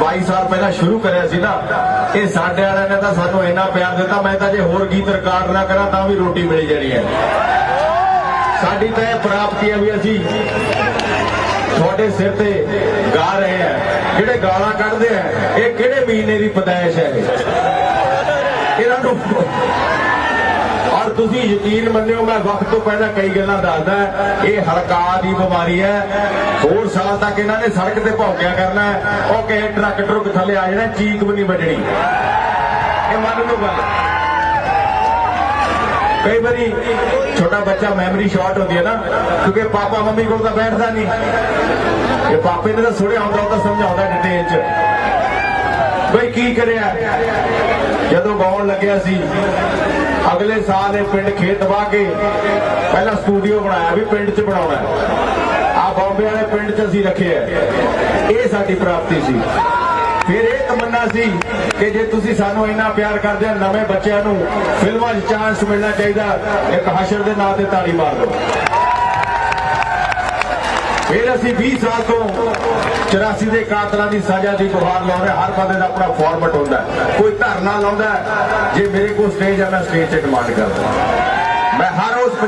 22 ਸਾਲ ਪਹਿਲਾਂ ਸ਼ੁਰੂ ਕਰਿਆ ਸੀ ਨਾ ਇਹ ਸਾਡੇ ਵਾਲਿਆਂ ਨੇ ਤਾਂ ਸਾਨੂੰ ਇੰਨਾ ਪਿਆਰ ਦਿੱਤਾ, ਮੈਂ ਤਾਂ ਜੇ ਹੋਰ ਗੀਤ ਰਿਕਾਰਡ ਨਾ ਕਰਾਂ ਤਾਂ ਵੀ ਰੋਟੀ ਮਿਲ ਜਾਣੀ ਹੈ। ਸਾਡੀ ਤਾਂ ਇਹ ਪ੍ਰਾਪਤੀ ਹੈ ਵੀ ਅਸੀਂ ਤੁਹਾਡੇ ਸਿਰ ਤੇ ਗਾ ਰਹੇ ਆ ਜਿਹੜੇ ਗਾਲਾਂ ਕੱਢਦੇ ਆ, ਇਹ ਕਿਹੜੇ ਮਹੀਨੇ ਦੀ ਪਦਾਇਸ਼ ਹੈ ਇਹ ਇਹਨਾਂ ਨੂੰ ਔਰ ਤੁਸੀਂ ਯਕੀਨ ਮੰਨਿਓ, ਮੈਂ ਵਕਤ ਤੋਂ ਪਹਿਲਾਂ ਕਈ ਗੱਲਾਂ ਦੱਸਦਾ ਇਹ ਹਲਕਾ ਦੀ ਬਿਮਾਰੀ ਹੈ। ਹੋਰ ਸਾਲ ਤੱਕ ਇਹਨਾਂ ਨੇ ਸੜਕ ਤੇ ਭੌਂਕਿਆ ਕਰਨਾ ਉਹ ਕਿਸੇ ਟਰੱਕ ਟਰੁੱਕ ਥੱਲੇ ਆ ਜਾਣਾ, ਚੀਕ ਵੀ ਨਹੀਂ ਵੱਜਣੀ। ਇਹ ਮੰਨ ਲਓ ਗੱਲ। ਕਈ ਵਾਰੀ ਛੋਟਾ ਬੱਚਾ ਮੈਮਰੀ ਸ਼ਾਰਟ ਹੁੰਦੀ ਹੈ ਨਾ, ਕਿਉਂਕਿ ਪਾਪਾ ਮੰਮੀ ਕੋਲ ਤਾਂ ਬੈਠਦਾ ਨਹੀਂ। ਇਹ ਪਾਪੇ ਨੇ ਤਾਂ ਸੁਣਿਆ ਹੁੰਦਾ, ਉਹ ਤਾਂ ਸਮਝਾਉਂਦਾ ਡਿਟੇਲ ਚ। ਬਈ ਕੀ ਕਰਿਆ? ਜਦੋਂ ਗਾਉਣ ਲੱਗਿਆ ਸੀ ਅਗਲੇ ਸਾਲ ਇਹ ਪਿੰਡ ਖੇਤ ਵਾਹ ਕੇ ਪਹਿਲਾਂ ਸਟੂਡੀਓ ਬਣਾਇਆ ਵੀ ਪਿੰਡ 'ਚ ਬਣਾਉਣਾ ਆ ਬੰਬੇ ਵਾਲੇ ਪਿੰਡ 'ਚ ਅਸੀਂ ਰੱਖਿਆ ਇਹ ਸਾਡੀ ਪ੍ਰਾਪਤੀ ਸੀ। ਫਿਰ ਇਹ ਤਮੰਨਾ ਸੀ ਕਿ ਜੇ ਤੁਸੀਂ ਸਾਨੂੰ ਇੰਨਾ ਪਿਆਰ ਕਰਦੇ ਹੋ, ਨਵੇਂ ਬੱਚਿਆਂ ਨੂੰ ਫਿਲਮਾਂ 'ਚ ਚਾਂਸ ਮਿਲਣਾ ਚਾਹੀਦਾ, ਇੱਕ ਹਸ਼ਰ ਦੇ ਨਾਂ ਤੇ ਤਾੜੀ ਮਾਰ ਦਿਓ। ਫਿਰ ਅਸੀਂ 20 ਸਾਲ ਤੋਂ 84 ਦੇ ਕਾਤਲਾਂ ਦੀ ਸਜ਼ਾ ਦੀ ਗੁਹਾਰ ਲਾਉਂਦੇ ਹਰ ਬੰਦੇ ਦਾ ਆਪਣਾ ਫਾਰਮੈਟ ਹੁੰਦਾ ਕੋਈ ਧਰਨਾ ਲਾਉਂਦਾ ਜੇ ਮੇਰੇ ਕੋਲ ਸਟੇਜ ਹੈ, ਮੈਂ ਸਟੇਜ ਤੇ ਡਿਮਾਂਡ ਕਰਦਾ ਮੈਂ ਹਰ